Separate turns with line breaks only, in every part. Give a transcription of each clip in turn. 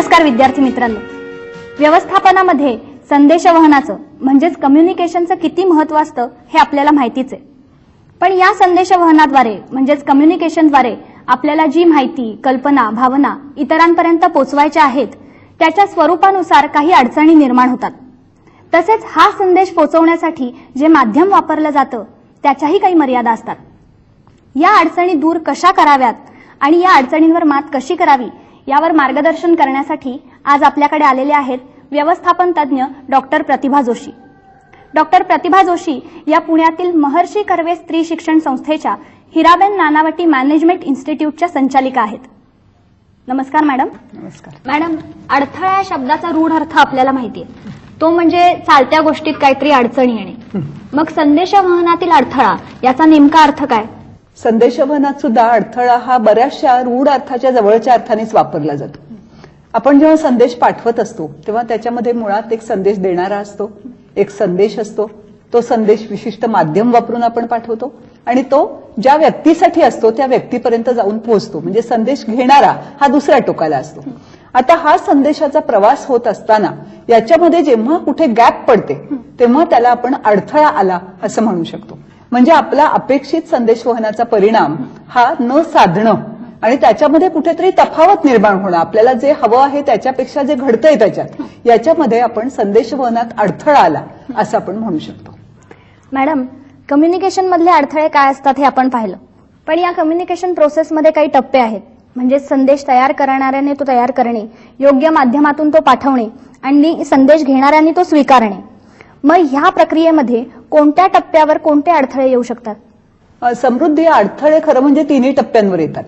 नमस्कार विद्यार्थी मित्रांनो. व्यवस्थापनामध्ये संदेशवहनाचं म्हणजेच कम्युनिकेशनचं किती महत्त्व असतं हे आपल्याला माहितीच आहे. पण या संदेशवहनाद्वारे म्हणजेच कम्युनिकेशनद्वारे आपल्याला जी माहिती कल्पना भावना इतरांपर्यंत पोचवायच्या आहेत त्याच्या स्वरूपानुसार काही अडचणी निर्माण होतात. तसेच हा संदेश पोचवण्यासाठी जे माध्यम वापरलं जातं त्याच्याही काही मर्यादा असतात. या अडचणी दूर कशा कराव्यात आणि या अडचणींवर मात कशी करावी यावर मार्गदर्शन करण्यासाठी आज आपल्याकडे आलेले आहेत व्यवस्थापन तज्ज्ञ डॉक्टर प्रतिभा जोशी. डॉक्टर प्रतिभा जोशी या पुण्यातील महर्षी कर्वे स्त्री शिक्षण संस्थेच्या हिराबेन नानावटी मॅनेजमेंट इन्स्टिट्यूटच्या संचालिका आहेत. नमस्कार मॅडम.
नमस्कार.
मॅडम अडथळा या शब्दाचा रूढ अर्थ आपल्याला माहितीये. तो म्हणजे चालत्या गोष्टीत काहीतरी अडचणी येणे. मग संदेशवहनातील अडथळा याचा नेमका अर्थ काय?
संदेशवहनात सुद्धा अडथळा हा बऱ्याचशा रूढ अर्थाच्या जवळच्या अर्थानेच वापरला जातो. आपण जेव्हा संदेश पाठवत असतो तेव्हा त्याच्यामध्ये मुळात एक संदेश देणारा असतो एक संदेश असतो. तो संदेश विशिष्ट माध्यम वापरून आपण पाठवतो आणि तो ज्या व्यक्तीसाठी असतो त्या व्यक्तीपर्यंत जाऊन पोहोचतो. म्हणजे संदेश घेणारा हा दुसऱ्या टोकाला असतो. आता हा संदेशाचा प्रवास होत असताना याच्यामध्ये जेव्हा कुठे गॅप पडते तेव्हा त्याला आपण अडथळा आला असं म्हणू शकतो. म्हणजे आपला अपेक्षित संदेशवहनाचा परिणाम हा न साधणं आणि त्याच्यामध्ये कुठेतरी तफावत निर्माण होणं आपल्याला जे हवं आहे त्याच्यापेक्षा जे घडतंय त्याच्यात याच्यामध्ये आपण संदेशवहनात अडथळा आला असं आपण म्हणू शकतो.
मॅडम कम्युनिकेशन मधले अडथळे काय असतात हे आपण पाहिलं. पण या कम्युनिकेशन प्रोसेसमध्ये काही टप्पे आहेत. म्हणजे संदेश तयार करणाऱ्याने तो तयार करणे योग्य माध्यमातून तो पाठवणे आणि संदेश घेणाऱ्याने तो स्वीकारणे. मग ह्या प्रक्रियेमध्ये कोणत्या टप्प्यावर कोणते अडथळे येऊ शकतात?
समृद्धी अडथळे खरं म्हणजे तिन्ही टप्प्यांवर येतात.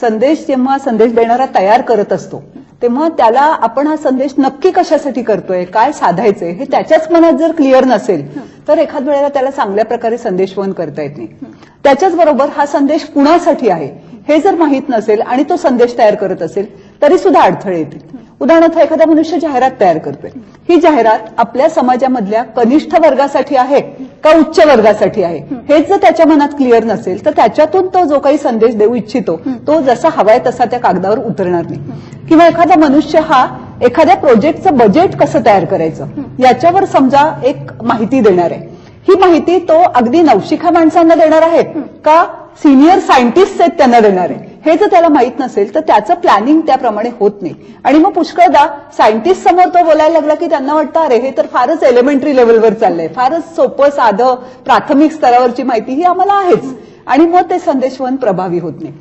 संदेश जेव्हा संदेश देणारा तयार करत असतो तेव्हा त्याला आपण हा संदेश नक्की कशासाठी करतोय काय साधायचंय हे त्याच्याच मनात जर क्लिअर नसेल तर एखाद वेळेला त्याला चांगल्या प्रकारे संदेशवहन करता येत नाही. त्याच्याच बरोबर हा संदेश कुणासाठी आहे हे जर माहीत नसेल आणि तो संदेश तयार करत असेल तरी सुद्धा अडथळे येतील. उदाहरणार्थ एखादा मनुष्य जाहिरात तयार करतोय. ही जाहिरात आपल्या समाजामधल्या कनिष्ठ वर्गासाठी आहे का उच्च वर्गासाठी आहे? हेच जर त्याच्या मनात क्लिअर नसेल तर त्याच्यातून तो जो काही संदेश देऊ इच्छितो तो जसा हवाय तसा त्या कागदावर उतरणार नाही. किंवा एखादा मनुष्य हा एखाद्या प्रोजेक्टचं बजेट कसं तयार करायचं याच्यावर समजा एक माहिती देणार आहे. ही माहिती तो अगदी नवशिखा माणसांना देणार आहे का सिनियर सायंटिस्ट आहेत त्यांना देणार आहे? हे जर त्याला माहीत नसेल तर त्याचं प्लॅनिंग त्याप्रमाणे होत नाही. आणि मग पुष्कळदा सायंटिस्ट समोर तो बोलायला लागला की त्यांना वाटतं अरे हे तर फारच एलिमेंटरी लेवलवर चाललंय. फारच सोपं साधं प्राथमिक स्तरावरची माहिती ही आम्हाला आहेच. आणि मग ते संदेशवन प्रभावी होत नाही.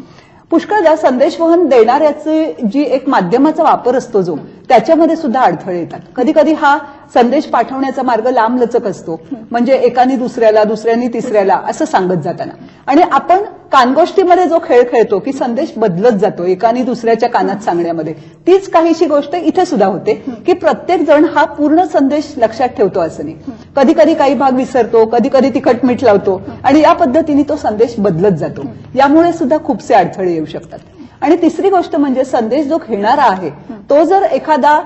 पुष्कळदा संदेशवहन देणाऱ्याची जी एक माध्यमाचा वापर असतो जो त्याच्यामध्ये सुद्धा अडथळे येतात. कधी कधी हा संदेश पाठवण्याचा मार्ग लांबलचक असतो. म्हणजे एकाने दुसऱ्याला दुसऱ्याने तिसऱ्याला असं सांगत जाताना. आणि आपण कानगोष्टीमध्ये जो खेळ खेळतो की संदेश बदलत जातो एकाने दुसऱ्याच्या कानात सांगण्यामध्ये. तीच काहीशी गोष्ट इथे सुद्धा होते की प्रत्येक जण हा पूर्ण संदेश लक्षात ठेवतो असं नाही. कधी कधी काही भाग विसरतो कधी कधी तिखट मीठ लावतो आणि या पद्धतीने तो संदेश बदलत जातो. यामुळे सुद्धा खूपसे अडथळे येऊ शकतात. आणि तिसरी गोष्ट म्हणजे संदेश जो घेणारा आहे तो जर एखादा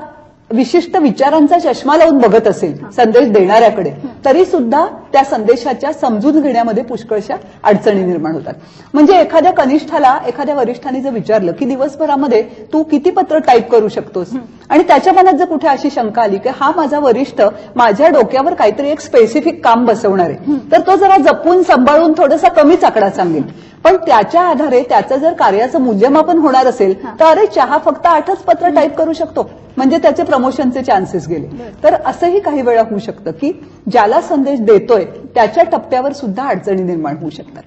विशिष्ट विचारांचा चष्मा लावून बघत असेल संदेश देणाऱ्याकडे तरी सुद्धा त्या संदेशाच्या समजून घेण्यामध्ये पुष्कळशा अडचणी निर्माण होतात. म्हणजे एखाद्या कनिष्ठाला एखाद्या वरिष्ठाने जर विचारलं की दिवसभरामध्ये तू किती पत्र टाईप करू शकतोस? आणि त्याच्या मनात जर कुठे अशी शंका आली की हा माझा वरिष्ठ माझ्या डोक्यावर काहीतरी एक स्पेसिफिक काम बसवणार आहे तर तो जरा जपून सांभाळून थोडासा कमीच आकडा सांगेल. पण त्याच्या आधारे त्याचं जर कार्याचं मूल्यमापन होणार असेल तर अरे चहा फक्त आठच पत्र टाईप करू शकतो. म्हणजे त्याचे प्रमोशनचे चान्सेस गेले. तर असंही काही वेळा होऊ शकतं की ज्याला संदेश देतोय त्याच्या टप्प्यावर सुद्धा अडचणी निर्माण होऊ शकतात.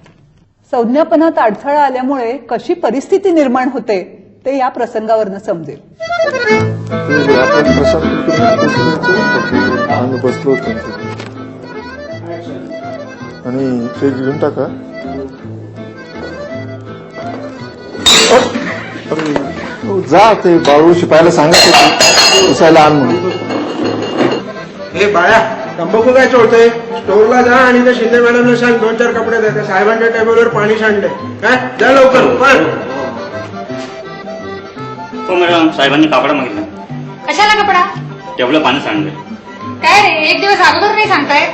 संज्ञापनात अडथळा आल्यामुळे कशी परिस्थिती निर्माण होते ते या प्रसंगावरनं समजेल.
त्यांच्याकडे. आणि ते घेऊन टाका. जा ते बाळू शिपायला सांगत होते. पुसायला आण म्हणून.
हे बाळा तंबाखू काय चोळतोय? स्टोरला जा आणि त्या शिंदे मॅडमला सांग दोन चार कपडे द्या त्या साहेबांच्या टेबलवर पाणी सांडलंय काय? जा लवकर पण
हो मॅडम साहेबांनी कापडा मागितला.
कशाला कपडा?
तेवढं पाणी सांडलंय
काय रे एक दिवस अगोदर नाही सांगताय?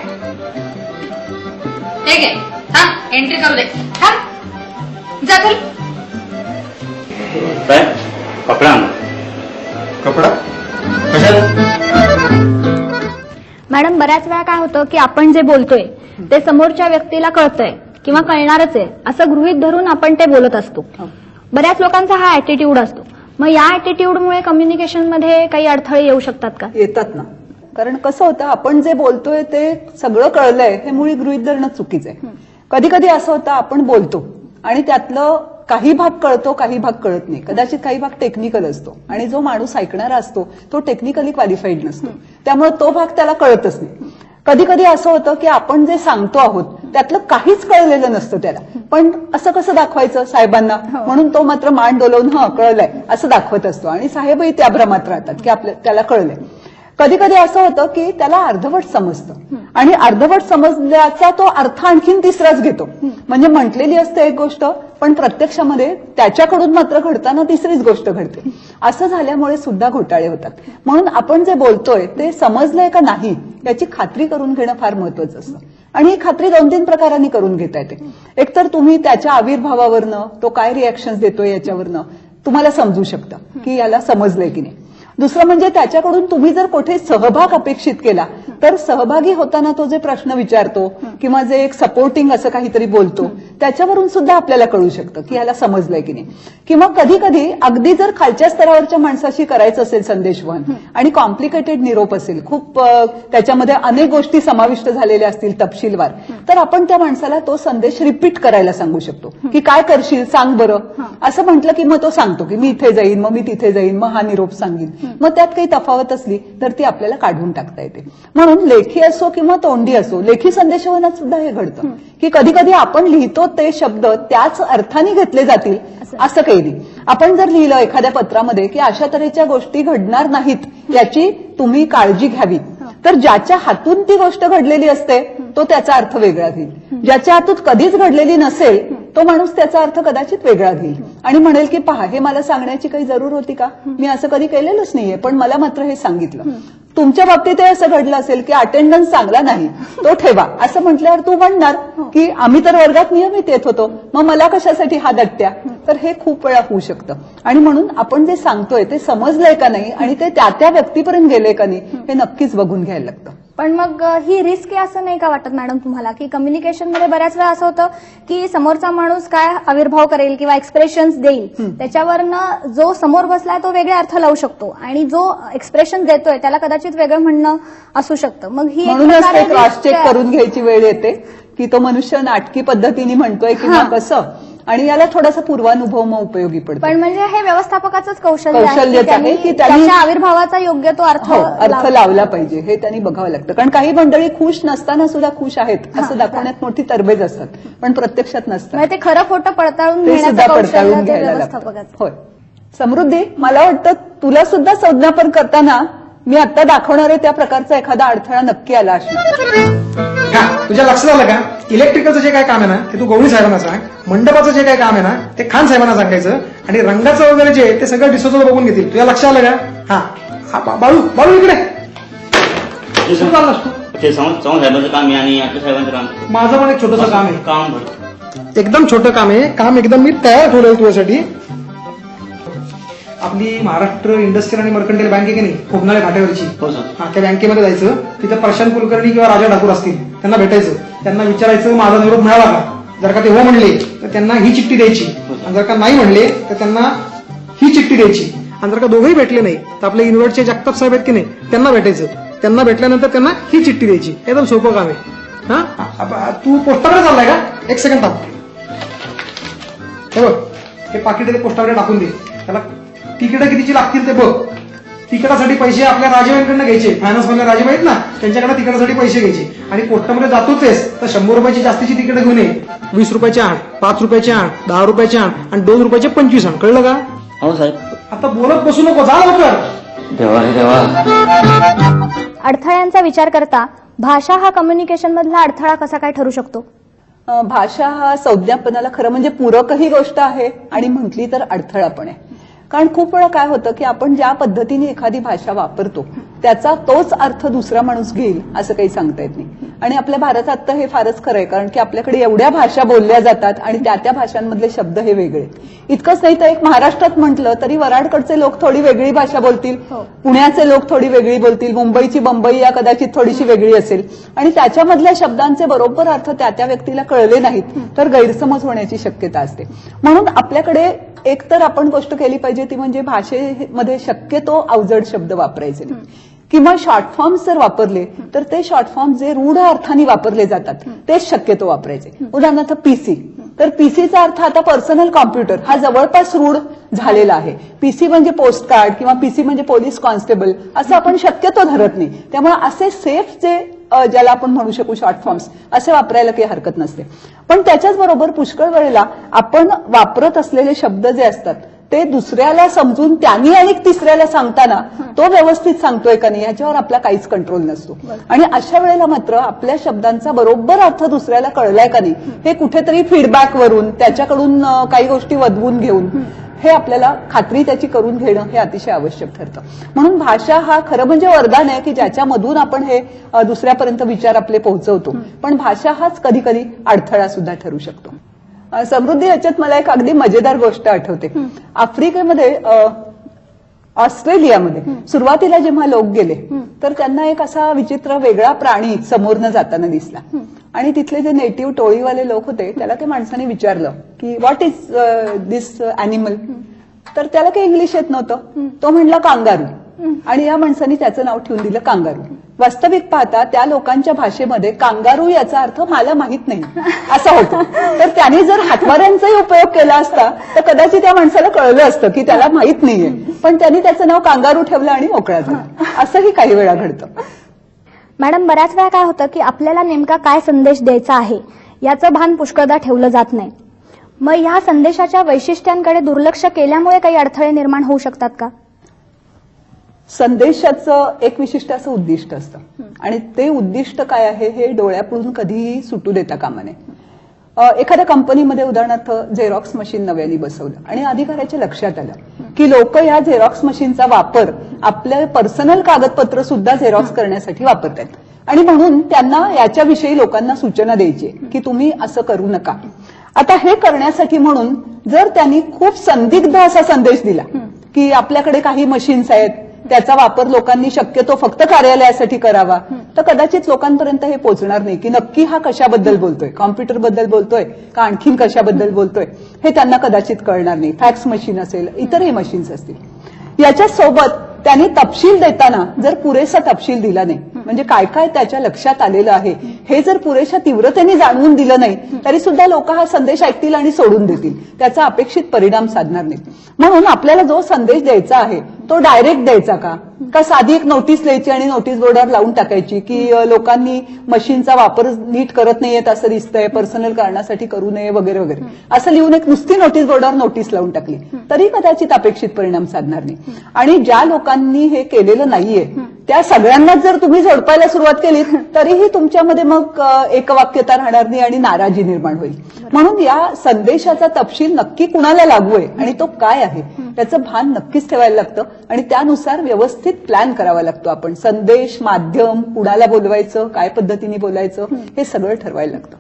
ठीक आहे थांब एंट्री करू दे. थांब. जा
साहेब कपडा
कपडा? कशाला?
मॅडम बऱ्याच वेळा काय होतं की आपण जे बोलतोय ते समोरच्या व्यक्तीला कळतंय किंवा कळणारच आहे असं गृहीत धरून आपण ते बोलत असतो. बऱ्याच लोकांचा हा ऍटिट्यूड असतो. मग या ऍटिट्यूडमुळे कम्युनिकेशनमध्ये काही अडथळे येऊ शकतात का?
येतात ना. कारण कसं होतं आपण जे बोलतोय ते सगळं कळलंय हे मुळी गृहित धरणं चुकीचं आहे. कधी कधी असं होतं आपण बोलतो आणि त्यातलं काही भाग कळतो काही भाग कळत नाही. कदाचित काही भाग टेक्निकल असतो. आणि जो माणूस ऐकणारा असतो तो टेक्निकली क्वालिफाईड नसतो. त्यामुळे तो भाग त्याला कळतच नाही. कधी कधी असं होतं की आपण जे सांगतो आहोत त्यातलं काहीच कळलेलं नसतं त्याला. पण असं कसं दाखवायचं साहेबांना? म्हणून तो मात्र मान डोलवून हं कळलंय. असं दाखवत असतो. आणि साहेबही त्या भ्रमात राहतात की आपल्या त्याला कळलंय. कधी कधी असं होतं की त्याला अर्धवट समजतं. आणि अर्धवट समजल्याचा तो अर्थ आणखीन तिसराच घेतो. म्हणजे म्हटलेली असते एक गोष्ट पण प्रत्यक्षामध्ये त्याच्याकडून मात्र घडताना तिसरीच गोष्ट घडते. असं झाल्यामुळे सुद्धा घोटाळे होतात. म्हणून आपण जे बोलतोय ते समजलंय का नाही याची खात्री करून घेणं फार महत्वाचं असतं. आणि ही खात्री दोन तीन प्रकारांनी करून घेता येते. एकतर तुम्ही त्याच्या आविर्भावावरनं तो काय रिॲक्शन देतोय याच्यावरनं तुम्हाला समजू शकतं की याला समजलंय की नाही. दुसरं म्हणजे त्याच्याकडून तुम्ही जर कुठे सहभाग अपेक्षित केला तर सहभागी होताना तो जे प्रश्न विचारतो किंवा जे एक सपोर्टिंग असं काहीतरी बोलतो त्याच्यावरून सुद्धा आपल्याला कळू शकतं की याला समजलंय की नाही. किंवा कधी कधी अगदी जर खालच्या स्तरावरच्या माणसाशी करायचं असेल संदेशवहन आणि कॉम्प्लिकेटेड निरोप असेल खूप त्याच्यामध्ये अनेक गोष्टी समाविष्ट झालेल्या असतील तपशीलवार तर आपण त्या माणसाला तो संदेश रिपीट करायला सांगू शकतो. की काय करशील सांग बरं. असं म्हटलं की मग तो सांगतो की मी इथे जाईन मग मी तिथे जाईन मग हा निरोप सांगीन. मग त्यात काही तफावत असली तर ती आपल्याला काढून टाकता येते. म्हणून लेखी असो किंवा तोंडी असो लेखी संदेशवहनात सुद्धा हे घडतं. की कधी कधी आपण लिहितो ते शब्द त्याच अर्थाने घेतले जातील असं. काही नाही. आपण जर लिहिलं एखाद्या पत्रामध्ये की अशा तऱ्हेच्या गोष्टी घडणार नाहीत याची तुम्ही काळजी घ्यावी. तर ज्याच्या हातून ती गोष्ट घडलेली असते तो त्याचा अर्थ वेगळा घेईल ज्याच्या हातून कधीच घडलेली नसेल तो माणूस त्याचा अर्थ कदाचित वेगळा घेईल. आणि म्हणेल की पहा हे मला सांगण्याची काही जरूर होती का? मी असं कधी केलेलंच नाहीये पण मला मात्र हे सांगितलं. तुमच्या बाबतीत हे असं घडलं असेल की अटेंडन्स चांगला नाही तो ठेवा. असं म्हटल्यावर तू म्हणणार की आम्ही तर वर्गात नियमित येत होतो मग मला कशासाठी हा दट्ट्या तर हे खूप वेळा होऊ शकतं. आणि म्हणून आपण जे सांगतोय ते समजलंय का नाही आणि ते त्या त्या व्यक्तीपर्यंत गेले का नाही हे नक्कीच बघून घ्यायला लागतं.
पण मग ही रिस्क आहे असं नाही का वाटत मॅडम तुम्हाला की कम्युनिकेशनमध्ये बऱ्याच वेळा असं होतं की समोरचा माणूस काय आविर्भाव करेल किंवा एक्सप्रेशन्स देईल त्याच्यावरनं जो समोर बसलाय तो वेगळे अर्थ लावू शकतो आणि जो एक्सप्रेशन देतोय त्याला कदाचित वेगळं म्हणणं असू शकतं मग ही
क्रॉस चेक. करून घ्यायची वेळ येते की तो मनुष्य नाटकी पद्धतीने म्हणतोय किंवा. कसं आणि याला थोडासा पूर्वानुभव मग उपयोगी पडतो.
पण म्हणजे हे व्यवस्थापकाचंच कौशल्य आहे
कौशल्यच आहे की त्यांनी-
त्याच्या आविर्भावाचा योग्य तो अर्थ
हो अर्थ
लावला.
पाहिजे हे त्यांनी बघावं लागतं. कारण काही मंडळी खुश नसताना सुद्धा खुश आहेत असं दाखवण्यात मोठी तरबेज असतात पण प्रत्यक्षात नसतात.
म्हणजे ते खरं खोटं पडताळून
सुद्धा पडताळून घ्यायला लागतं. होय. समृद्धी मला वाटतं तुला सुद्धा संज्ञापन करताना मी आता दाखवणारे त्या प्रकारचा एखादा अडथळा नक्की आला असणार
हा तुझ्या लक्षात आलं का? इलेक्ट्रिकलचं जे काय काम आहे ना ते तू गवळी साहेबांना सांग मंडपाचं जे काय काम आहे ना ते खान साहेबांना सांगायचं आणि रंगाचं वगैरे जे ते सगळं डिसोजल बघून घेतील. तुझ्या लक्षात आलं का? हा. हा बाळू बाळू इकडे. कुठं चाललास तू
ते चव्हाण चव्हाण साहेबांचं काम आहे आणि आपल्या साहेबांचं काम.
माझं पण एक छोटस काम आहे.
काम
एकदम छोटं काम आहे. काम एकदम मी तयार ठेवलंय तुझ्यासाठी. आपली महाराष्ट्र इंडस्ट्रियल आणि मर्कंटाईल बँक आहे की नाही? कोकणाळे फाट्यावरची
हो
हा त्या बँकेमध्ये जायचं. तिथं प्रशांत कुलकर्णी किंवा राजा ठाकूर असतील त्यांना भेटायचं. त्यांना विचारायचं माझा निरोप मिळाला का? जर का ते हो म्हणले तर त्यांना ही चिठ्ठी द्यायची. आणि जर का नाही म्हणले तर त्यांना ही चिठ्ठी द्यायची. आणि जर का दोघंही भेटले नाही तर आपले युनिव्हर्सिटीचे जगताप साहेब आहेत की नाही त्यांना भेटायचं. त्यांना भेटल्यानंतर त्यांना ही चिठ्ठी द्यायची. एकदम सोपं काम आहे. हा? तू पोस्टाकडे चाललाय का? एक सेकंड थांब. हे बघ हे पाकिट पोस्टाकडे टाकून दे. त्याला तिकीट कितीची लागतील ते बघ. तिकिटासाठी पैसे आपल्या राजेबाईंकडनं घ्यायचे. फायनान्स मधल्या राजेबाई आहेत ना त्यांच्याकडे तिकिटासाठी पैसे घ्यायचे. आणि पोस्टामध्ये जातोच तर शंभर रुपयाची जास्तीची तिकीट घेऊन ये. वीस रुपयाचे आण पाच रुपयाचे आण दहा रुपयाचे आण आणि दोन रुपयाचे पंचवीस आण. कळलं का?
हो साहेब.
आता बोलत बसू नको जा लवकर.
देवा रे देवा.
अडथळ्यांचा विचार करता भाषा हा कम्युनिकेशन मधला अडथळा कसा काय ठरू शकतो?
अं, भाषा हा संज्ञापनाला खरं म्हणजे पूरकही गोष्ट आहे आणि म्हटली तर अडथळा पण आहे. कारण खूप वेळा काय होतं की आपण ज्या पद्धतीने एखादी भाषा वापरतो त्याचा तोच अर्थ दुसरा माणूस घेईल असं काही सांगता येत नाही. आणि आपल्या भारतात तर हे फारच खरं आहे कारण की आपल्याकडे एवढ्या भाषा बोलल्या जातात आणि त्या त्या भाषांमधले शब्द हे वेगळे. इतकंच नाही तर एक महाराष्ट्रात म्हटलं तरी वराडकडचे लोक थोडी वेगळी भाषा बोलतील पुण्याचे लोक थोडी वेगळी बोलतील मुंबईची बंबई या कदाचित थोडीशी वेगळी असेल. आणि त्याच्यामधल्या शब्दांचे बरोबर अर्थ त्या त्या व्यक्तीला कळले नाहीत तर गैरसमज होण्याची शक्यता असते. म्हणून आपल्याकडे एक तर आपण गोष्ट केली पाहिजे ती म्हणजे भाषेमध्ये शक्यतो अवजड शब्द वापरायचे नाही. किंवा शॉर्ट फॉर्म्स जर वापरले तर ते शॉर्ट फॉर्म जे रूढ अर्थाने वापरले जातात तेच शक्यतो वापरायचे. उदाहरणार्थ पीसी तर पीसीचा अर्थ आता पर्सनल कॉम्प्युटर हा जवळपास रूढ झालेला आहे. पीसी म्हणजे पोस्ट कार्ड किंवा पीसी म्हणजे पोलीस कॉन्स्टेबल असं आपण शक्यतो धरत नाही. त्यामुळे असे सेफ जे ज्याला आपण म्हणू शकू शॉर्ट फॉर्म्स असे वापरायला काही हरकत नसते. पण त्याच्याच बरोबर पुष्कळ वेळेला आपण वापरत असलेले शब्द जे असतात ते दुसऱ्याला समजून त्यांनी आणि तिसऱ्याला सांगताना तो व्यवस्थित सांगतोय का नाही याच्यावर आपला काहीच कंट्रोल नसतो. आणि अशा वेळेला मात्र आपल्या शब्दांचा बरोबर अर्थ दुसऱ्याला कळलाय का नाही हे. कुठेतरी फीडबॅक वरून त्याच्याकडून काही गोष्टी वदवून घेऊन हे. आपल्याला खात्री त्याची करून घेणं हे अतिशय आवश्यक ठरतं. म्हणून भाषा हा खरं म्हणजे वरदान आहे की ज्याच्यामधून आपण हे दुसऱ्यापर्यंत विचार आपले पोहोचवतो. पण भाषा हाच कधी कधी अडथळा सुद्धा ठरू शकतो. समृद्धी याच्यात मला एक अगदी मजेदार गोष्ट आठवते. आफ्रिकेमध्ये ऑस्ट्रेलियामध्ये सुरुवातीला जेव्हा लोक गेले तर त्यांना एक असा विचित्र वेगळा प्राणी समोरनं जाताना दिसला. आणि तिथले जे नेटिव्ह टोळीवाले लोक होते त्याला त्या माणसाने विचारलं की व्हॉट इज दिस अॅनिमल तर त्याला काही इंग्लिश येत नव्हतं. तो म्हणला कांगारू. आणि या माणसाने त्याचं नाव ठेवून दिलं कांगारू. वास्तविक पाहता त्या लोकांच्या भाषेमध्ये कांगारू याचा अर्थ मला माहीत नाही. असं होतं. तर त्याने जर हातवाऱ्यांचाही उपयोग केला असता तर कदाचित त्या माणसाला कळलं असतं की त्याला माहीत नाहीये. पण त्यांनी त्याचं नाव कांगारू ठेवलं आणि मोकळा झाला. असंही काही वेळा घडतं.
मॅडम बऱ्याच वेळा काय होतं की आपल्याला नेमका काय संदेश द्यायचा आहे याचं भान पुष्कळदा ठेवलं जात नाही. मग ह्या संदेशाच्या वैशिष्ट्यांकडे दुर्लक्ष केल्यामुळे काही अडथळे निर्माण होऊ शकतात का?
संदेशाचं एक विशिष्ट असं उद्दिष्ट असतं. आणि ते उद्दिष्ट काय आहे हे डोळ्यापुढून कधीही सुटू देता कामा नये. अ, एखाद्या कंपनीमध्ये उदाहरणार्थ झेरॉक्स मशीन नव्याने बसवलं आणि अधिकाऱ्याच्या लक्षात आलं की लोक या झेरॉक्स मशीनचा वापर आपल्या पर्सनल कागदपत्र सुद्धा झेरॉक्स करण्यासाठी वापरतात आणि म्हणून त्यांना याच्याविषयी लोकांना सूचना द्यायची की तुम्ही असं करू नका. आता हे करण्यासाठी म्हणून जर त्यांनी खूप संदिग्ध असा संदेश दिला की आपल्याकडे काही मशीन्स आहेत त्याचा वापर लोकांनी शक्यतो फक्त कार्यालयासाठी करावा. तर कदाचित लोकांपर्यंत हे पोहोचणार नाही की नक्की हा कशाबद्दल बोलतोय? कॉम्प्युटरबद्दल बोलतोय? का आणखीन कशाबद्दल बोलतोय? हे त्यांना कदाचित कळणार नाही. फॅक्स मशीन असेल इतरही मशीन्स असतील. याच्या सोबत त्यांनी तपशील देताना जर पुरेसा तपशील दिला नाही म्हणजे काय काय त्याच्या लक्षात आलेलं आहे हे जर पुरेशा तीव्रतेने जाणवून दिलं नाही तरी सुद्धा लोक हा संदेश ऐकतील आणि सोडून देतील. त्याचा अपेक्षित परिणाम साधणार नाहीत. म्हणून आपल्याला जो संदेश द्यायचा आहे तो डायरेक्ट द्यायचा का? का साधी एक नोटीस लिहायची आणि नोटीस बोर्डावर लावून टाकायची की लोकांनी मशीनचा वापर नीट करत नाहीयेत असं दिसतंय पर्सनल कारणासाठी करू नये वगैरे वगैरे. असं लिहून एक नुसती नोटीस बोर्डावर नोटीस लावून टाकली. तरी कदाचित अपेक्षित परिणाम साधणार नाही. आणि ज्या लोकांनी हे केलेलं नाहीये त्या सगळ्यांनाच जर तुम्ही झोडपायला सुरुवात केली तरीही तुमच्यामध्ये मग एकवाक्यता राहणार नाही आणि नाराजी निर्माण होईल. म्हणून या संदेशाचा तपशील नक्की कुणाला लागू आहे आणि तो काय आहे? त्याचं भान नक्कीच ठेवायला लागतं. आणि त्यानुसार व्यवस्थित प्लॅन करावा लागतो आपण. संदेश माध्यम कुणाला बोलवायचं काय पद्धतीने बोलायचं हे सगळं ठरवायला लागतं.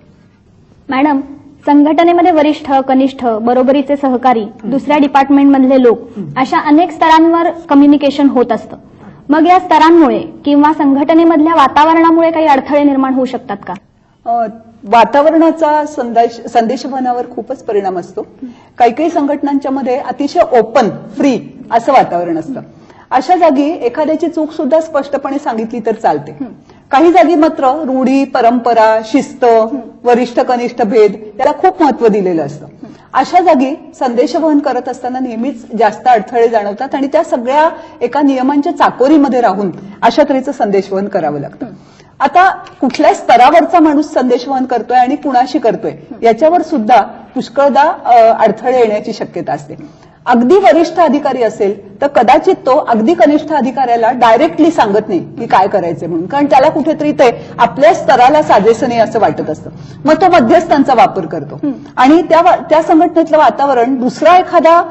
मॅडम संघटनेमध्ये वरिष्ठ कनिष्ठ बरोबरीचे सहकारी दुसऱ्या डिपार्टमेंटमधले लोक अशा अनेक स्तरांवर कम्युनिकेशन होत असतं. मग या स्तरांमुळे किंवा संघटनेमधल्या वातावरणामुळे काही अडथळे निर्माण होऊ शकतात का?
वातावरणाचा संदेश संदेशवहनावर खूपच परिणाम असतो. काही काही संघटनांच्या मध्ये अतिशय ओपन फ्री असं वातावरण असतं. अशा जागी एखाद्याची चूक सुद्धा स्पष्टपणे सांगितली तर चालते. काही जागी मात्र रूढी परंपरा शिस्त वरिष्ठ कनिष्ठ भेद याला खूप महत्त्व दिलेलं असतं. अशा जागी संदेशवहन करत असताना नेहमीच जास्त अडथळे जाणवतात आणि त्या सगळ्या एका नियमांच्या चाकोरीमध्ये राहून अशा तऱ्हेचं संदेशवहन करावं लागतं. आता कुठल्या स्तरावरचा माणूस संदेशवहन करतोय आणि कुणाशी करतोय? याच्यावर सुद्धा पुष्कळदा अडथळे येण्याची शक्यता असते. अगदी वरिष्ठ अधिकारी असेल तर कदाचित तो अगदी कनिष्ठ अधिकाऱ्याला डायरेक्टली सांगत नाही की काय करायचंय म्हणून. कारण त्याला कुठेतरी ते आपल्या स्तराला साजेसं नाही असं वाटत असतं. मग तो मध्यस्थांचा वापर करतो. आणि त्या त्या संघटनेतलं वातावरण दुसरा एखादा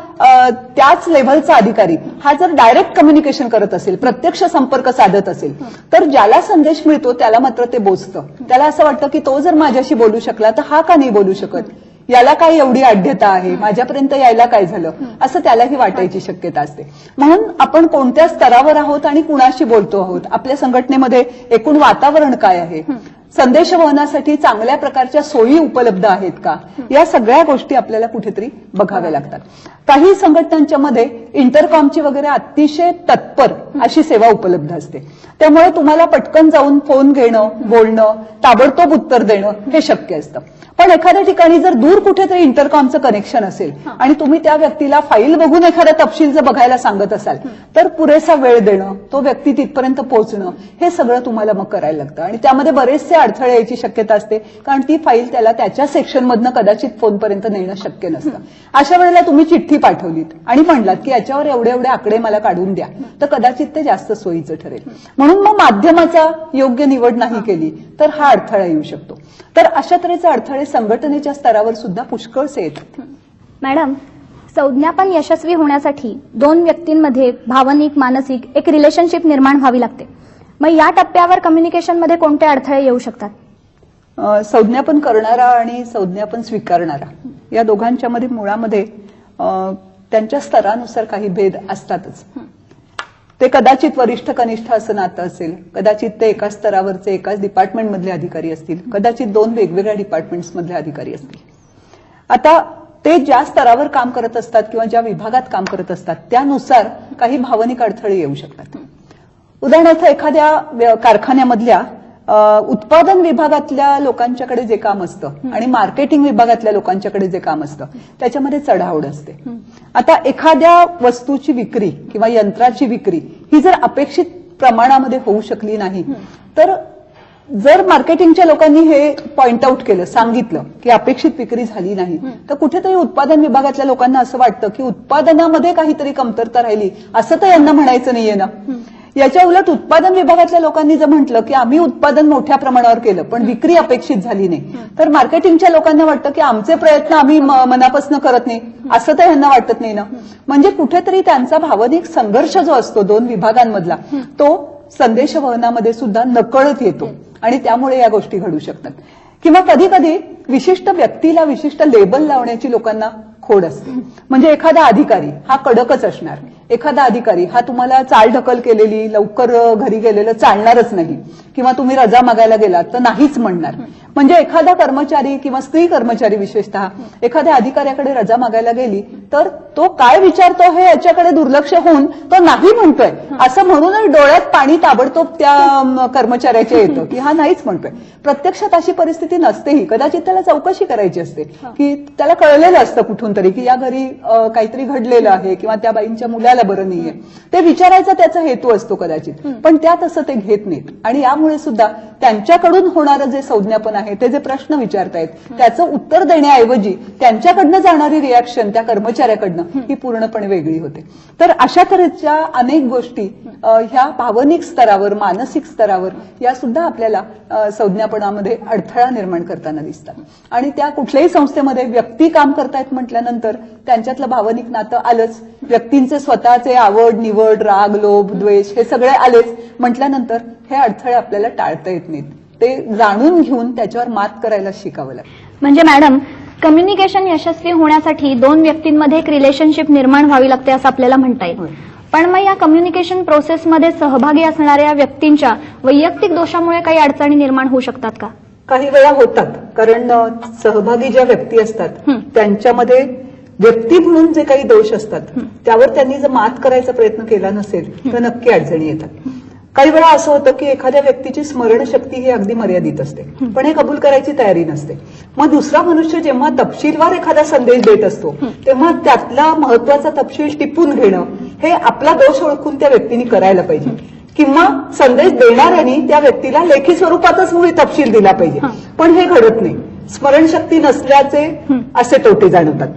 त्याच लेव्हलचा अधिकारी हा जर डायरेक्ट कम्युनिकेशन करत असेल प्रत्यक्ष संपर्क साधत असेल तर ज्याला संदेश मिळतो त्याला मात्र ते बोचतं. त्याला असं वाटतं की तो जर माझ्याशी बोलू शकला तर हा का नाही बोलू शकत? याला काय एवढी आढ्यता आहे? माझ्यापर्यंत यायला काय झालं? असं त्यालाही वाटायची शक्यता असते. म्हणून आपण कोणत्या स्तरावर आहोत आणि कुणाशी बोलतो आहोत? आपल्या संघटनेमध्ये एकूण वातावरण काय आहे? संदेशवहनासाठी चांगल्या प्रकारच्या सोयी उपलब्ध आहेत का? या सगळ्या गोष्टी आपल्याला कुठेतरी बघाव्या लागतात. काही संघटनांच्या मध्ये इंटरकॉमची वगैरे अतिशय तत्पर अशी सेवा उपलब्ध असते. त्यामुळे तुम्हाला पटकन जाऊन फोन घेणं बोलणं ताबडतोब उत्तर देणं हे शक्य असतं. पण एखाद्या ठिकाणी जर दूर कुठेतरी इंटरकॉमचं कनेक्शन असेल आणि तुम्ही त्या व्यक्तीला फाईल बघून एखादा तपशील जर बघायला सांगत असाल तर पुरेसा वेळ देणं तो व्यक्ती तिथपर्यंत पोहोचणं हे सगळं तुम्हाला मग करायला लागतं. आणि त्यामध्ये बरेचसे अडथळे यायची शक्यता असते कारण ती फाईल त्याला त्याच्या सेक्शनमधनं कदाचित फोनपर्यंत नेणं शक्य नसतं. अशा वेळेला तुम्ही चिठ्ठी पाठवलीत आणि म्हणलात की याच्यावर एवढे एवढे आकडे मला काढून द्या तर कदाचित ते जास्त सोयीचं ठरेल. म्हणून मग माध्यमाचा योग्य निवड नाही केली तर हा अडथळा येऊ शकतो. तर अशा तऱ्हेचे अडथळे संघटनेच्या स्तरावर सुद्धा पुष्कळसे येतात
मॅडम संज्ञापन यशस्वी होण्यासाठी दोन व्यक्तींमध्ये भावनिक मानसिक एक रिलेशनशिप निर्माण व्हावी लागते. मग या टप्प्यावर कम्युनिकेशनमध्ये कोणते अडथळे येऊ शकतात?
संज्ञापन करणारा आणि संज्ञापन स्वीकारणारा. या दोघांच्या मध्ये मुळामध्ये त्यांच्या स्तरानुसार काही भेद असतातच. ते कदाचित वरिष्ठ कनिष्ठ असं नातं असेल. कदाचित ते एकाच स्तरावरचे एकाच डिपार्टमेंटमधले अधिकारी असतील. कदाचित दोन वेगवेगळ्या डिपार्टमेंट्समधले अधिकारी असतील. आता ते ज्या स्तरावर काम करत असतात किंवा ज्या विभागात काम करत असतात त्यानुसार काही भावनिक अडथळे येऊ शकतात. उदाहरणार्थ एखाद्या कारखान्यामधल्या उत्पादन विभागातल्या लोकांच्याकडे जे काम असतं आणि मार्केटिंग विभागातल्या लोकांच्याकडे जे काम असतं त्याच्यामध्ये चढावड असते. आता एखाद्या वस्तूची विक्री किंवा यंत्राची विक्री ही जर अपेक्षित प्रमाणामध्ये होऊ शकली नाही तर जर मार्केटिंगच्या लोकांनी हे पॉइंट आउट केलं सांगितलं की अपेक्षित विक्री झाली नाही तर कुठेतरी उत्पादन विभागातल्या लोकांना असं वाटतं की उत्पादनामध्ये काहीतरी कमतरता राहिली असं तर यांना म्हणायचं नाहीये ना. याच्या उलट उत्पादन विभागातल्या लोकांनी जर म्हटलं की आम्ही उत्पादन मोठ्या प्रमाणावर केलं पण विक्री अपेक्षित झाली नाही तर मार्केटिंगच्या लोकांना वाटतं की आमचे प्रयत्न आम्ही मनापासून करत नाही. असं तर यांना वाटत नाही ना. म्हणजे कुठेतरी त्यांचा भावनिक संघर्ष जो असतो दोन विभागांमधला तो संदेशवहनामध्ये सुद्धा नकळत येतो. आणि त्यामुळे या गोष्टी घडू शकतात. किंवा कधी कधी विशिष्ट व्यक्तीला विशिष्ट लेबल लावण्याची लोकांना खोड असते. म्हणजे एखादा अधिकारी हा कडकच असणार. एखादा अधिकारी हा तुम्हाला चालढकल केलेली लवकर घरी गेलेलं चालणारच नाही किंवा तुम्ही रजा मागायला गेलात तर नाहीच म्हणणार. म्हणजे एखादा कर्मचारी किंवा स्त्री कर्मचारी विशेषतः एखाद्या अधिकाऱ्याकडे रजा मागायला गेली तर तो काय विचारतो हे याच्याकडे दुर्लक्ष होऊन तो नाही म्हणतोय. असं म्हणूनच डोळ्यात पाणी ताबडतोब त्या कर्मचाऱ्याच्या येतं की हा नाहीच म्हणतोय. प्रत्यक्षात अशी परिस्थिती नसतेही. कदाचित त्याला चौकशी करायची असते की त्याला कळलेलं असतं कुठून तरी की या घरी काहीतरी घडलेलं आहे किंवा त्या बाईंच्या मुलाला बरं नाहीये. ते विचारायचा त्याचा हेतू असतो कदाचित. पण त्या तसं ते घेत नाहीत. आणि यामुळे सुद्धा त्यांच्याकडून होणारं जे संज्ञापन आहे ते जे प्रश्न विचारतायत त्याचं उत्तर देण्याऐवजी त्यांच्याकडनं जाणारी रिॲक्शन त्या कर्मचाऱ्याकडनं ही पूर्णपणे वेगळी होते. तर अशा तऱ्हेच्या अनेक गोष्टी ह्या भावनिक स्तरावर मानसिक स्तरावर या सुद्धा आपल्याला संज्ञापनामध्ये अडथळा निर्माण करताना दिसतात. आणि त्या कुठल्याही संस्थेमध्ये व्यक्ती काम करतायत म्हटल्यानंतर त्यांच्यातलं भावनिक नातं आलंच. व्यक्तींचे स्वतःचे आवड निवड राग लोभ द्वेष हे सगळे आलेच. म्हटल्यानंतर हे अडथळे आपल्याला टाळता येत नाहीत. ते जाणून घेऊन त्याच्यावर मात करायला शिकावं लागतं.
म्हणजे मॅडम कम्युनिकेशन यशस्वी होण्यासाठी दोन व्यक्तींमध्ये एक रिलेशनशिप निर्माण व्हावी लागते असं आपल्याला म्हणता येईल. पण मग या कम्युनिकेशन प्रोसेसमध्ये सहभागी असणाऱ्या व्यक्तींच्या वैयक्तिक दोषामुळे काही अडचणी निर्माण होऊ शकतात का?
काही वेळा होतात. कारण सहभागी ज्या व्यक्ती असतात. त्यांच्यामध्ये व्यक्ती म्हणून जे काही दोष असतात त्यावर त्यांनी जर मात करायचा प्रयत्न केला नसेल तर नक्की अडचणी येतात. काही वेळा असं होतं की एखाद्या व्यक्तीची स्मरणशक्ती ही अगदी मर्यादित असते पण हे कबूल करायची तयारी नसते. मग दुसरा मनुष्य जेव्हा तपशीलवार एखादा संदेश देत असतो तेव्हा त्यातला महत्त्वाचा तपशील टिपून घेणं हे आपला दोष ओळखून त्या व्यक्तीने करायला पाहिजे. किंवा संदेश देणाऱ्यांनी त्या व्यक्तीला लेखी स्वरूपातच मुळी तपशील दिला पाहिजे. पण हे घडत नाही. स्मरणशक्ती नसल्याचे असे तोटे जाणवतात.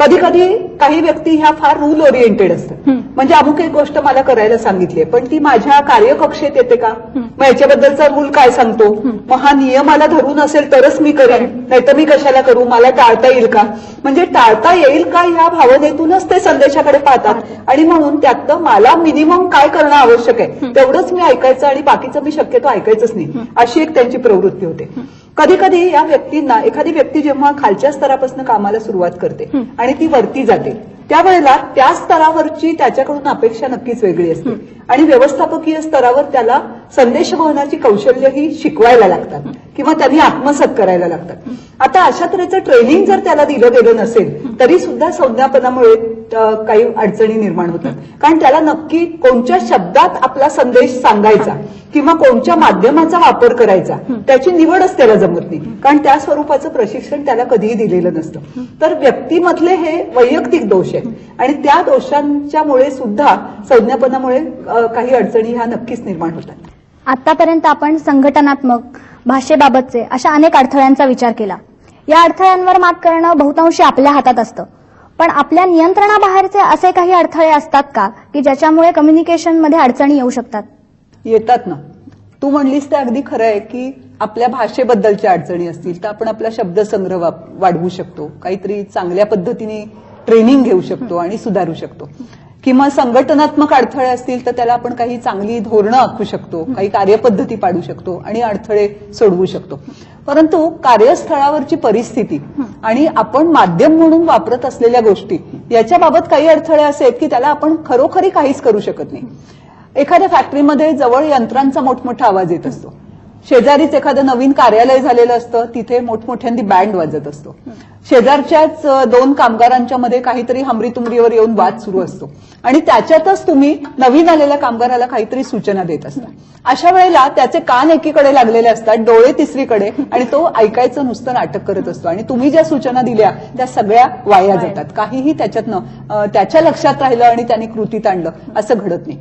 कधी कधी काही व्यक्ती ह्या फार रूल ओरिएंटेड असतात. म्हणजे अमुक एक गोष्ट मला करायला सांगितली पण ती माझ्या कार्यकक्षेत येते का? मग याच्याबद्दलचा रूल काय सांगतो? मग हा. नियमाला धरून असेल तरच मी करेन नाहीतर मी कशाला करू? मला टाळता येईल का? म्हणजे टाळता येईल का ह्या भावनेतूनच ते संदेशाकडे पाहतात. आणि म्हणून त्यातनं मला मिनिमम काय करणं आवश्यक आहे तेवढंच मी ऐकायचं आणि बाकीचं मी शक्यतो ऐकायचंच नाही. अशी एक त्यांची प्रवृत्ती होते. कधी कधी या व्यक्तींना एखादी व्यक्ती जेव्हा खालच्या स्तरापासून कामाला सुरुवात करते आणि ती वरती जाते त्यावेळेला त्या स्तरावरची त्याच्याकडून अपेक्षा नक्कीच वेगळी असते. आणि व्यवस्थापकीय स्तरावर त्याला संदेशवहनाची कौशल्य ही शिकवायला लागतात किंवा त्यांनी आत्मसात करायला लागतात. आता अशा तऱ्हेचं ट्रेनिंग जर त्याला दिलं गेलं नसेल तरी सुद्धा संज्ञापनामुळे काही अडचणी निर्माण होतात. कारण त्याला नक्की कोणत्या शब्दात आपला संदेश सांगायचा किंवा कोणत्या माध्यमाचा वापर करायचा त्याची निवडच त्याला जमत नाही. कारण त्या स्वरूपाचं प्रशिक्षण त्याला कधीही दिलेलं नसतं. तर व्यक्तीमधले हे वैयक्तिक दोष आहेत. आणि त्या दोषांच्यामुळे सुद्धा संज्ञापनामुळे काही अडचणी ह्या नक्कीच निर्माण होतात.
आतापर्यंत आपण संघटनात्मक भाषेबाबतचे अशा अनेक अडथळ्यांचा विचार केला. या अडथळ्यांवर मात करणं बहुतांशी आपल्या हातात असतं. पण आपल्या नियंत्रणाबाहेरचे असे काही अडथळे असतात का की ज्याच्यामुळे कम्युनिकेशनमध्ये अडचणी येऊ शकतात?
येतात ना. तू म्हणलीस ते अगदी खरं आहे की आपल्या भाषेबद्दलच्या अडचणी असतील तर आपण आपला शब्दसंग्रह वाढवू शकतो. काहीतरी चांगल्या पद्धतीने ट्रेनिंग घेऊ शकतो आणि सुधारू शकतो. किंवा संघटनात्मक अडथळे असतील तर त्याला आपण काही चांगली धोरणं आखू शकतो काही कार्यपद्धती पाडू शकतो आणि अडथळे सोडवू शकतो. परंतु कार्यस्थळावरची परिस्थिती आणि आपण माध्यम म्हणून वापरत असलेल्या गोष्टी याच्याबाबत काही अडथळे असे आहेत की त्याला आपण खरोखरी काहीच करू शकत नाही. एखाद्या फॅक्टरीमध्ये जवळ यंत्रांचा मोठमोठा आवाज येत असतो. शेजारीच एखादं नवीन कार्यालय झालेलं असतं तिथे मोठमोठ्यांदी बँड वाजत असतो. शेजारच्याच दोन कामगारांच्या मध्ये काहीतरी हमरीतुमरीवर येऊन वाद सुरू असतो. आणि त्याच्यातच तुम्ही नवीन आलेल्या कामगाराला काहीतरी सूचना देत असता. अशा वेळेला त्याचे कान एकीकडे लागलेले असतात डोळे तिसरीकडे आणि तो ऐकायचं नुसतं नाटक करत असतो. आणि तुम्ही ज्या सूचना दिल्या त्या सगळ्या वाया जातात. काहीही त्याच्यातनं त्याच्या लक्षात राहिलं आणि त्याने कृतीत आणलं असं घडत नाही.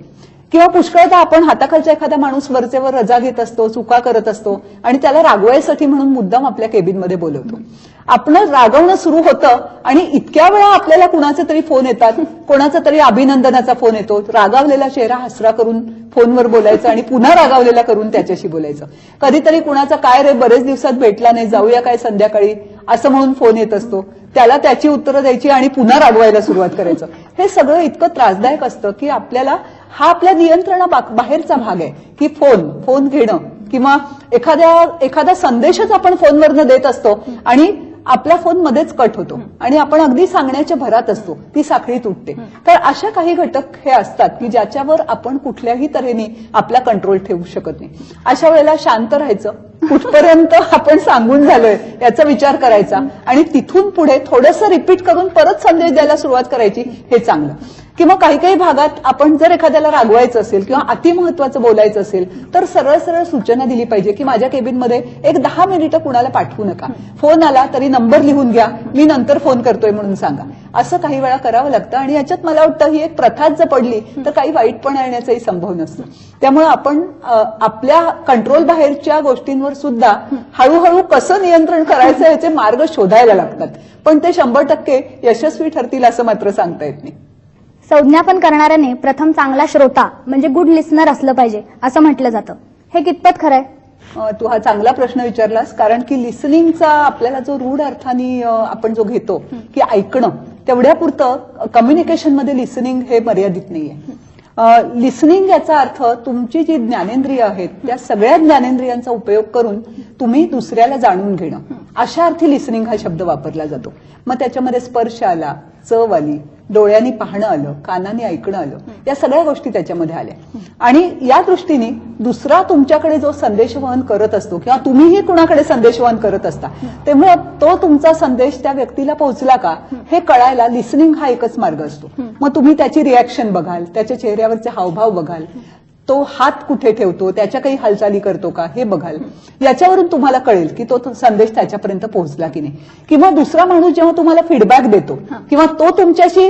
किंवा पुष्कळदा आपण हाताखालचा एखादा माणूस वरचेवर रजा घेत असतो चुका करत असतो आणि त्याला रागवायसाठी म्हणून मुद्दाम आपल्या केबिनमध्ये बोलवतो. आपण रागवणं सुरू होतं आणि इतक्या वेळा आपल्याला कुणाचे तरी फोन येतात कोणाचा तरी अभिनंदनाचा फोन येतो रागावलेला चेहरा हसरा करून फोनवर बोलायचं आणि पुन्हा रागावलेला करून त्याच्याशी बोलायचं. कधीतरी कुणाचा काय रे बरेच दिवसात भेटला नाही जाऊया काय संध्याकाळी? असं म्हणून फोन येत असतो. त्याला त्याची उत्तरं द्यायची आणि पुन्हा रागवायला सुरुवात करायचं. हे सगळं इतकं त्रासदायक असतं की आपल्याला हा आपल्या नियंत्रणा बाहेरचा भाग आहे की फोन फोन घेणं किंवा एखाद्या एखादा संदेशच आपण फोनवरनं देत असतो आणि आपला फोन मध्येच कट होतो आणि आपण अगदी सांगण्याच्या भरात असतो ती साखळी तुटते. तर अशा काही घटक हे असतात की ज्याच्यावर आपण कुठल्याही तऱ्हेने आपला कंट्रोल ठेवू शकत नाही. अशा वेळेला शांत राहायचं कुठपर्यंत आपण सांगून झालोय याचा विचार करायचा. आणि तिथून पुढे थोडंसं रिपीट करून परत संदेश द्यायला सुरुवात करायची हे चांगलं. किंवा काही काही भागात आपण जर एखाद्याला रागवायचं असेल किंवा अतिमहत्वाचं बोलायचं असेल तर सरळ सरळ सूचना दिली पाहिजे की माझ्या केबिनमध्ये एक दहा मिनिटं कुणाला पाठवू नका. फोन आला तरी नंबर लिहून घ्या. मी नंतर फोन करतोय म्हणून सांगा. असं काही वेळा करावं लागतं आणि याच्यात मला वाटतं ही एक प्रथाच जर पडली तर काही वाईटपणा येण्याचाही संभव नसतो. त्यामुळे आपण आपल्या कंट्रोल बाहेरच्या गोष्टींवर सुद्धा हळूहळू कसं नियंत्रण करायचं याचे मार्ग शोधायला लागतात. पण ते शंभर टक्के यशस्वी ठरतील असं मात्र सांगता येत नाही.
संज्ञापन करणाऱ्याने प्रथम चांगला श्रोता म्हणजे गुड लिस्नर असलं पाहिजे असं म्हटलं जातं. हे कितपत खरंय?
तू हा चांगला प्रश्न विचारलास कारण की लिसनिंगचा आपल्याला जो रूढ अर्थाने आपण जो घेतो की ऐकणं तेवढ्यापुरतं कम्युनिकेशनमध्ये लिसनिंग हे मर्यादित नाहीये. लिसनिंग याचा अर्थ तुमची जी ज्ञानेंद्रिय आहेत त्या सगळ्या ज्ञानेंद्रियांचा उपयोग करून तुम्ही दुसऱ्याला जाणून घेणं. अशा अर्थी लिसनिंग हा शब्द वापरला जातो. मग त्याच्यामध्ये स्पर्श आला चव आली डोळ्यांनी पाहणं आलं कानाने ऐकणं आलं या सगळ्या गोष्टी त्याच्यामध्ये आल्या. आणि या दृष्टीने दुसरा तुमच्याकडे जो संदेशवहन करत असतो किंवा तुम्हीही कुणाकडे संदेशवहन करत असता तेव्हा तो तुमचा संदेश त्या व्यक्तीला पोहोचला का हे कळायला लिसनिंग हा एकच मार्ग असतो. मग तुम्ही त्याची रिॲक्शन बघाल त्याच्या चेहऱ्यावरचे हावभाव बघाल तो हात कुठे ठेवतो? त्याच्या काही हालचाली करतो का? हे बघाल. याच्यावरून तुम्हाला कळेल की तो संदेश त्याच्यापर्यंत पोहोचला की नाही. किंवा दुसरा माणूस जेव्हा तुम्हाला फीडबॅक देतो किंवा तो तुमच्याशी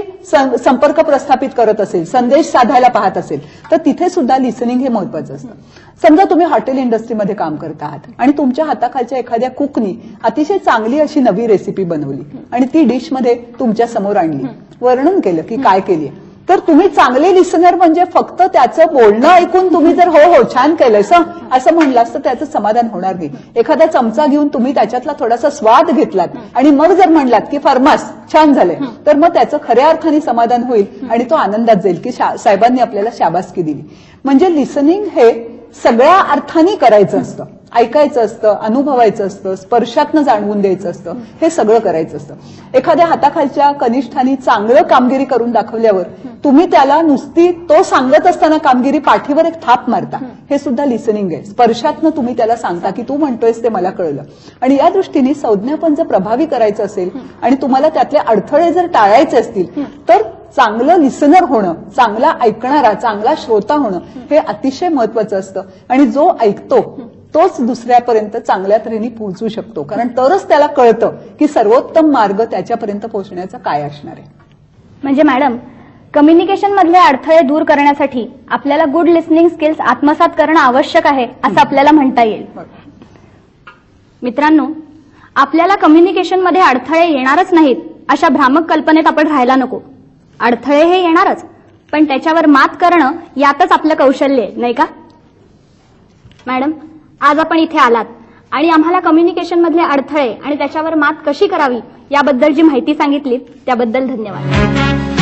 संपर्क प्रस्थापित करत असेल संदेश साधायला पाहत असेल तर तिथे सुद्धा लिसनिंग हे महत्वाचं असतं. समजा तुम्ही हॉटेल इंडस्ट्रीमध्ये काम करत आहात आणि तुमच्या हाताखालच्या एखाद्या कुकनी अतिशय चांगली अशी नवी रेसिपी बनवली आणि ती डिशमध्ये तुमच्यासमोर आणली. वर्णन केलं की काय केली तर तुम्ही चांगले लिसनर म्हणजे फक्त त्याचं बोलणं ऐकून तुम्ही जर हो हो छान केलंय सं. असं म्हणलं तर त्याचं समाधान होणार नाही. एखादा चमचा घेऊन तुम्ही त्याच्यातला थोडासा स्वाद घेतलात आणि मग जर म्हणलात की फरमास छान झालंय तर मग त्याचं खऱ्या अर्थाने समाधान होईल आणि तो आनंदात जाईल की साहेबांनी आपल्याला शाबासकी दिली. म्हणजे लिसनिंग हे सगळ्या अर्थाने करायचं असतं. ऐकायचं असतं अनुभवायचं असतं स्पर्शातनं जाणवून द्यायचं असतं हे सगळं करायचं असतं. एखाद्या हाताखालच्या कनिष्ठानी चांगलं कामगिरी करून दाखवल्यावर तुम्ही त्याला नुसती तो सांगत असताना कामगिरी पाठीवर एक थाप मारता. हे सुद्धा लिसनिंग आहे. स्पर्शातनं तुम्ही त्याला सांगता की तू म्हणतोयस ते मला कळलं. आणि या दृष्टीने संज्ञापन जर प्रभावी करायचं असेल आणि तुम्हाला त्यातले अडथळे जर टाळायचे असतील तर चांगलं लिसनर होणं चांगला ऐकणारा चांगला श्रोता होणं हे अतिशय महत्वाचं असतं. आणि जो ऐकतो तोच दुसऱ्यापर्यंत चांगल्या तऱ्हेने पोहोचू शकतो. कारण तरच त्याला कळतं की सर्वोत्तम मार्ग त्याच्यापर्यंत पोहोचण्याचा काय असणार आहे.
म्हणजे मॅडम कम्युनिकेशन मधले अडथळे दूर करण्यासाठी आपल्याला गुड लिसनिंग स्किल्स आत्मसात करणं आवश्यक आहे असं आपल्याला म्हणता येईल. मित्रांनो आपल्याला कम्युनिकेशनमध्ये अडथळे येणारच नाहीत अशा भ्रामक कल्पनेत आपण राहायला नको. अडथळे हे येणारच पण त्याच्यावर मात करणं यातच आपलं कौशल्य आहे नाही का? मॅडम आज आपण इथे आलात आणि आम्हाला कम्युनिकेशन मधले अडथळे आणि त्याच्यावर मात कशी करावी याबद्दल जी माहिती सांगितली त्याबद्दल धन्यवाद.